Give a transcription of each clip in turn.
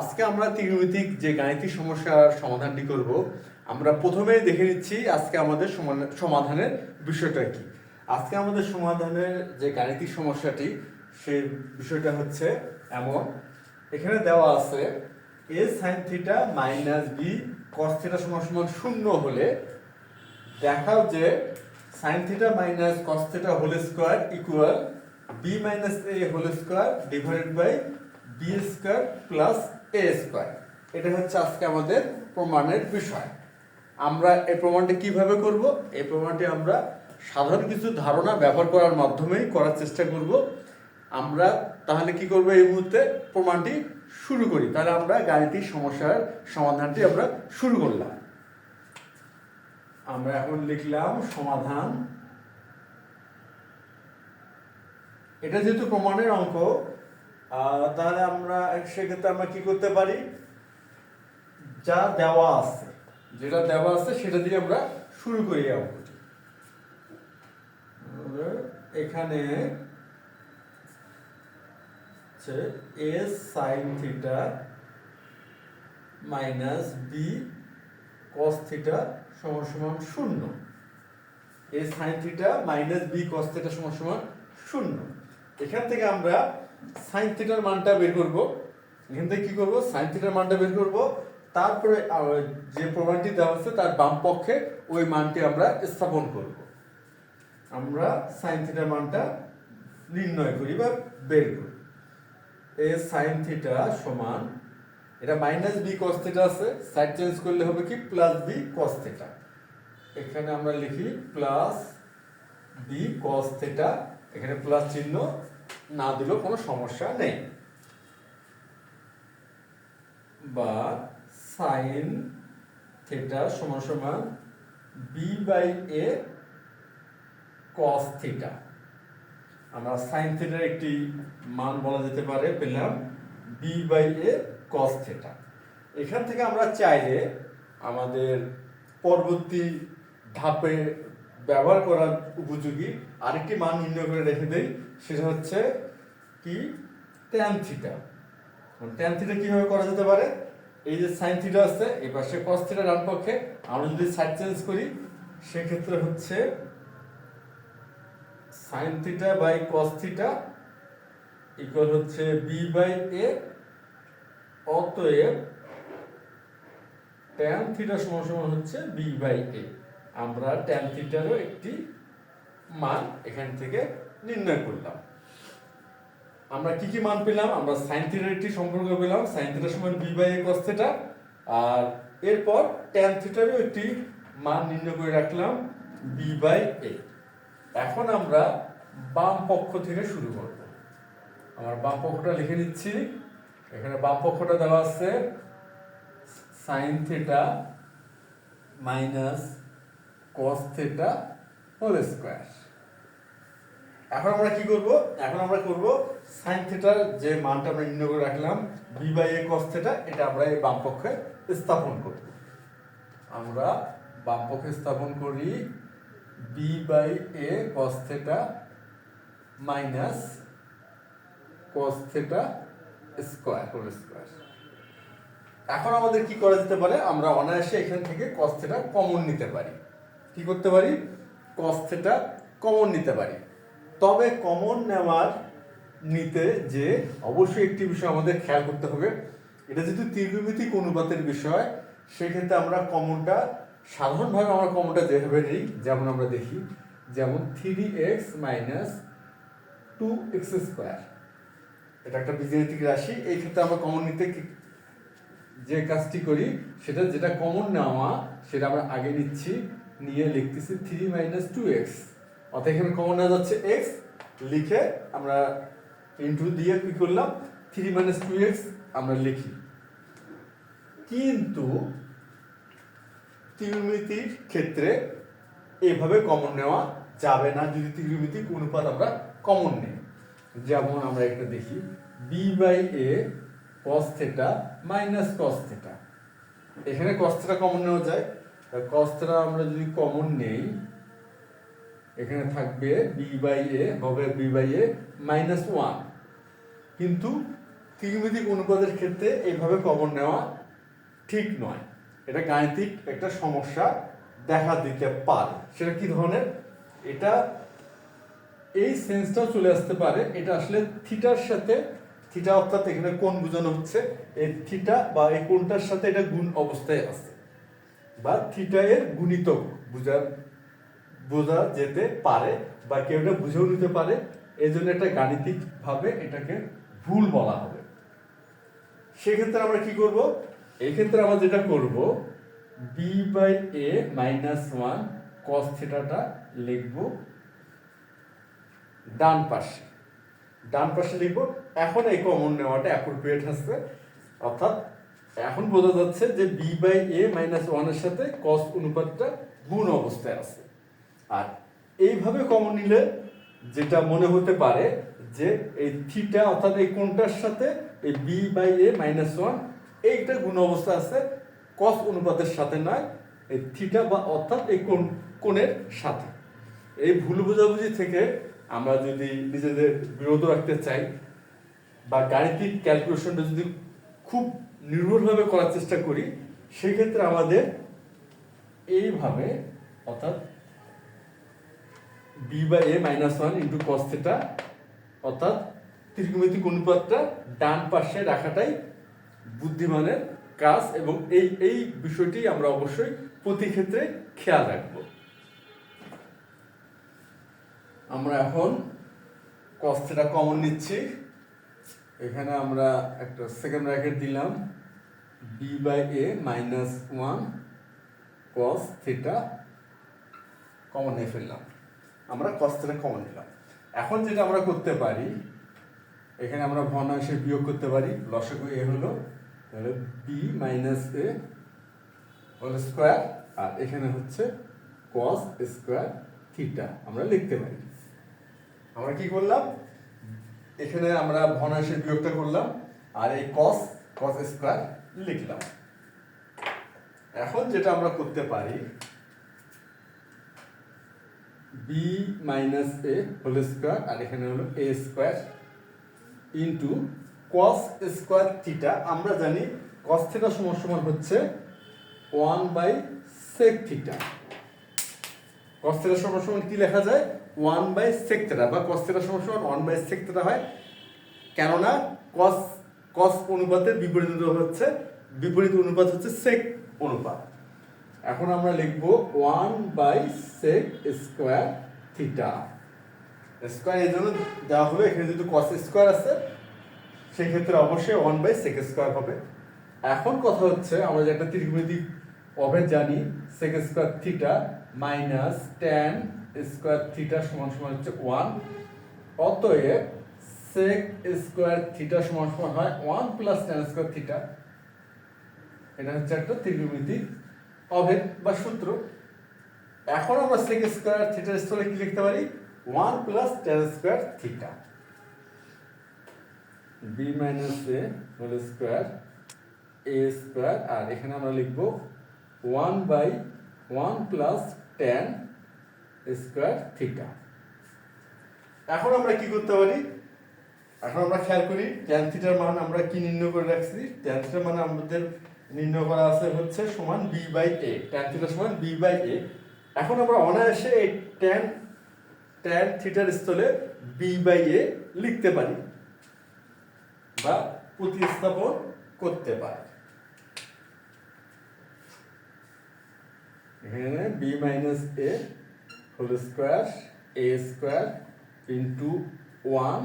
আজকে আমরা ত্রিমিতিক যে গাণিতিক সমস্যার সমাধানটি করব, আমরা প্রথমেই দেখে নিচ্ছি আজকে আমাদের সমাধানের বিষয়টা কি। আজকে আমাদের সমাধানের যে গাণিতিক সমস্যাটি, সেই বিষয়টা হচ্ছে এমন। এখানে দেওয়া আছে a sine theta minus b cos theta সমান সমান শূন্য হলে দেখাও যে sine theta minus cos theta whole square equal b minus a whole square divided by b square plus a square এটা হচ্ছে আজকে আমাদের প্রমাণের বিষয়। আমরা এই প্রমাণটি কীভাবে করব? এই প্রমাণটি আমরা সাধারণ কিছু ধারণা ব্যবহার করার মাধ্যমেই করার চেষ্টা করব। আমরা তাহলে কি করব এই মুহূর্তে? প্রমাণটি শুরু করি। তাহলে আমরা গাণিতিক সমস্যার সমাধানটি আমরা শুরু করলাম। আমরা এখন লিখলাম সমাধান। এটা যেহেতু প্রমাণের অঙ্ক তাহলে আমরা সেক্ষেত্রে আমরা কি করতে পারি? যা দেওয়া আছে যেটা দেওয়া আছে সেটা দিয়ে আমরা শুরু করি এখানে হচ্ছে s sine theta minus b cos theta সমান সমান শূন্য। A sine theta minus b cos theta সমান সমান শূন্য। এখান থেকে আমরা সাইন থিটার মানটা বের করব। এখান থেকে কি করব? সাইন থিটার মানটা বের করব। তারপরে যে প্রমাণটি দেওয়া আছে তার বাম পক্ষে ওই মানটি আমরা স্থাপন করব। আমরা সাইন থিটার মানটা নির্ণয় করি বা বের করি। এ সাইন থিটা সমান, এটা মাইনাস বি কস থিটা আছে সাইড চেঞ্জ করলে হবে কি? প্লাস বি কস থিটা এখানে আমরা লিখি প্লাস বি কস থিটা এখানে প্লাস চিহ্ন না দিলেও কোনো সমস্যা নেই। বা সাইন থিটা সমান সমান B by A cos theta আমরা সাইন থিটার একটি মান বলা যেতে পারে, পেলাম B by A cos theta এখান থেকে আমরা চাইলে আমাদের পরবর্তী ধাপে ব্যবহার করার উপযোগী। আরেকটি মান নির্ণয় করে রেখে দেই, সেটা হচ্ছে কি? ট্যান থিটা ট্যান থিটা কীভাবে করা যেতে পারে? এই যে সাইন থিটা আছে, এই পাশে কস থিটা ডান পক্ষে। আমরা যদি সাইড চেঞ্জ করি, সেক্ষেত্রে হচ্ছে sine theta by cos theta equal হচ্ছে বি বাই এ অতএব ট্যান থিটা সমান সমান হচ্ছে বি বাই এ আমরা ট্যান থিটারও একটি মান এখান থেকে নির্ণয় করলাম। আমরা কি কি মান পেলাম? আমরা সাইন থিটার একটি সম্পর্ক পেলাম। সাইন থিটা সমান B by A cos theta আর এরপর ট্যান থিটারও একটি মান নির্ণয় করে রাখলাম বি বাই এ এখন আমরা বাম পক্ষ থেকে শুরু করব। আমার বাম পক্ষটা লিখে নিচ্ছি। এখানে বাম পক্ষটা দেওয়া আছে sine theta minus cos theta whole square এখন আমরা কি করব? এখন আমরা করব সাইন থিটার যে মানটা আমরা নির্ণয় করে রাখলাম বি বাই এ কস এটা আমরা এই বাম পক্ষে স্থাপন করব। আমরা বাম পক্ষে স্থাপন করি B by A cos theta minus cos theta square whole square এখন আমাদের কি করা যেতে পারে? আমরা অনায়াসে এখান থেকে কস কমন নিতে পারি। কি করতে পারি? কস থিটা কমন নিতে পারি। তবে কমন নেওয়ার নিতে যে অবশ্যই একটি বিষয় আমাদের খেয়াল করতে হবে। এটা যেহেতু ত্রিকোণমিতিক অনুপাতের বিষয়, সেক্ষেত্রে আমরা কমনটা সাধারণভাবে আমরা কমনটা যেভাবে নিই, যেমন আমরা দেখি, যেমন three X minus two X square এটা একটা বীজগাণিতিক রাশি, এই ক্ষেত্রে আমরা কমন নিতে যে কাজটি করি, সেটা যেটা কমন নেওয়া, সেটা আমরা আগে নিচ্ছি। নিয়ে লিখতেছি থ্রি মাইনাস টু এক্স। অর্থাৎ এখানে কমন নেওয়া যাচ্ছে এক্স। লিখে আমরা ইন্টু দিয়ে কি করলাম? থ্রি মাইনাস টু এক্স আমরা লিখি। কিন্তু ত্রিমিতির ক্ষেত্রে এভাবে কমন নেওয়া যাবে না যদি ত্রিমিতিক অনুপাত আমরা কমন নেই। যেমন আমরা একটা দেখি B by A cos theta minus cos theta এখানে কস থেটা কমন নেওয়া যায়। থেটা আমরা যদি কমন নেই, এখানে থাকবে বি বাই এ হবে B by A minus one কিন্তু ত্রিমিতিক অনুপাতের ক্ষেত্রে এইভাবে কমন নেওয়া ঠিক নয়। এটা গাণিতিক একটা সমস্যা দেখা দিতে পারে। সেটা কি ধরনের? এটা এই সেন্সটাও চলে আসতে পারে। এটা আসলে থিটার সাথে, থিটা অর্থাৎ এখানে কোন বোঝানো হচ্ছে। এই থিটা বা এই কোনটার সাথে এটা গুণ অবস্থায় আছে। বা থিটা এর গুণিতক বোঝা বোঝা যেতে পারে বা কেউ এটা বুঝেও নিতে পারে এই জন্য একটা গাণিতিক ভাবে এটাকে ভুল বলা হবে। সেক্ষেত্রে আমরা কি করব? এই ক্ষেত্রে আমরা যেটা করব B by A minus one cos থিটাটা লিখব ডান পাশে। ডান পাশে লিখব, এখন এই কমন নেওয়াটা অ্যাপ্রোপ্রিয়েট হচ্ছে অর্থাৎ এখন বোঝা যাচ্ছে যে বি বাই এ মাইনাস ওয়ানের সাথে কস অনুপাতটা গুণ অবস্থায় আছে। আর এইভাবে কমন নিলে যেটা মনে হতে পারে যে এই থিটা অর্থাৎ এই কোণটার সাথে এই B by A minus one এইটা গুণ অবস্থা আছে কস অনুপাতের সাথে নয়, এই থিটা বা অর্থাৎ এই কোণ, কোণের সাথে। এই ভুল বোঝাবুঝি থেকে আমরা যদি নিজেদের বিরত রাখতে চাই বা গাণিতিক ক্যালকুলেশনটা যদি খুব নির্ভুলভাবে করার চেষ্টা করি, সেক্ষেত্রে আমাদের এইভাবে, অর্থাৎ B by A minus one into cos অর্থাৎ ত্রিকোণমিতিক অনুপাতটা ডান পাশে রাখাটাই বুদ্ধিমানের কাজ এবং এই এই বিষয়টি আমরা অবশ্যই প্রতি ক্ষেত্রে খেয়াল রাখব। আমরা এখন কস কমন নিচ্ছি। এখানে আমরা একটা সেকেন্ড ব্র্যাকেট দিলাম। B by A minus one cos theta common নিয়ে ফেললাম। আমরা কস থিটা কমন নিলাম। এখন যেটা আমরা করতে পারি, এখানে আমরা ভগ্নাংশে বিয়োগ করতে পারি। লসাগু এ হলো, তাহলে B minus A whole square আর এখানে হচ্ছে কস স্কোয়ার থিটা আমরা লিখতে পারি। আমরা কি করলাম? এখানে আমরা ভগ্নাংশের বিয়োগটা করলাম আর এই কস কস স্কোয়ার লিখলাম। এখন যেটা আমরা করতে পারি B minus A whole square আর এখানে হলো A square into cos square theta আমরা জানি কস থিটা সমান সমান হচ্ছে one by sec theta cos theta সমান সমান কি লেখা যায়? ওয়ান বাই সেক থিটা বা কস থিটা সমান সমান ওয়ান বাই সেক থিটা হয়। কেননা কস কস অনুপাতের বিপরীত হচ্ছে, বিপরীত অনুপাত হচ্ছে সেক অনুপাত। এখন আমরা লিখব one by sec square theta square এই জন্য দেওয়া হবে, এখানে যেহেতু কস স্কোয়ার আছে সেই ক্ষেত্রে অবশ্যই ওয়ান বাই সেক স্কোয়ার হবে। এখন কথা হচ্ছে, আমরা যে একটা ত্রিকোণমিতিক অভেদ জানি sec square theta minus tan square theta সমান সমান হচ্ছে ওয়ান। অতএব সেক স্কোয়ার থিটা সমান সমান হয় one plus tan square theta. এটা হচ্ছে একটা ত্রিকোণমিতিক অভেদ বা সূত্র। এখন আমরা সেক স্কোয়ার থিটার স্থলে কি লিখতে পারি? One plus tan square theta. B minus A whole square A square আর এখানে আমরা লিখব one by one plus tan square theta. এখন আমরা কি করতে পারি? এখন আমরা খেয়াল করি ট্যান থিটার মান আমরা কি নির্ণয় করে রাখছি? ট্যান থিটার মান আমাদের নির্ণয় করা আছে হচ্ছে সমান বি বাই এ ট্যান থিটার সমান বি বাই এ এখন আমরা অনায়াসে এই ট্যান ট্যান থিটার স্থলে বি বাই এ লিখতে পারি বা প্রতিস্থাপন করতে পারি। এখানে B minus A whole square A square into one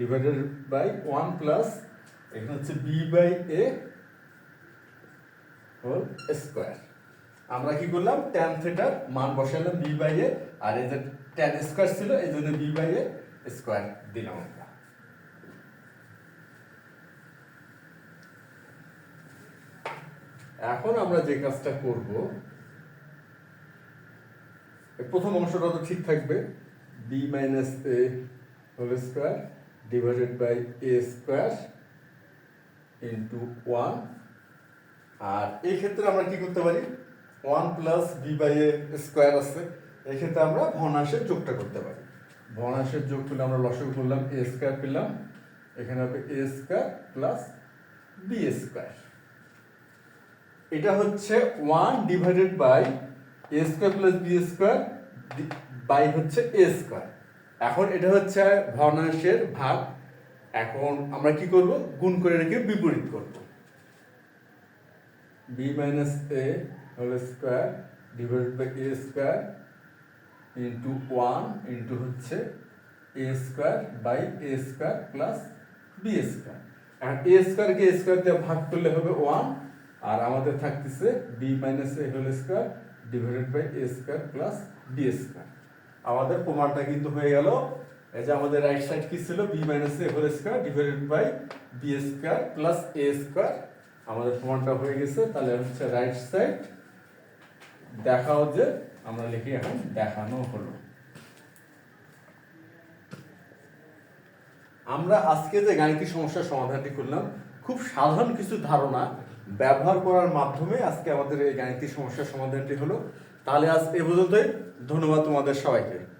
divided by one plus এখানে হচ্ছে B by A whole square আমরা কি করলাম? ট্যান থিটার মান বসালাম বি বাই এ আর এই যে ট্যান স্কোয়ার ছিল, এই জন্য বি বাই এ স্কোয়ার দিলাম আমরা। এখন আমরা যে কাজটা করব প্রথম অংশটা তো ঠিক থাকবে। B minus A whole square divided by A square into one আর এই ক্ষেত্রে আমরা কি করতে পারি? One plus B by A square আছে। এই ক্ষেত্রে আমরা ভগ্নাংশের যোগটা করতে পারি। ভগ্নাংশের যোগ করলে আমরা লসক করলাম এ স্কোয়ার পেলাম। এখানে হবে A square plus B square এটা হচ্ছে one divided by A square plus B square by হচ্ছে এ স্কোয়ার এখন এটা হচ্ছে ভগ্নাংশের ভাগ। এখন আমরা কি করব? গুণ করে রেখে বিপরীত করব। B minus A whole square divided by A square into one into হচ্ছে A square by A square plus B square R A স্কোয়ারকে স্কোয়ার দিয়ে ভাগ করলে হবে ওয়ান আর আমাদের থাকতেছে B minus A whole square divided by A square plus B square আমাদের প্রমাণটা কিন্তু হয়ে গেল। এই যে আমাদের রাইট সাইড কি ছিল? B minus A whole square divided by B square plus A square আমাদের প্রমাণটা হয়ে গেছে। তাহলে হচ্ছে রাইট সাইড দেখাও যে আমরা লিখি এখন দেখানো হলো। আমরা আজকে যে গাণিতিক সমস্যার সমাধানটি করলাম, খুব সাধারণ কিছু ধারণা ব্যবহার করার মাধ্যমে আজকে আমাদের এই গাণিতিক সমস্যার সমাধানটি হলো। তাহলে আজ এ পর্যন্তই। ধন্যবাদ তোমাদের সবাইকে।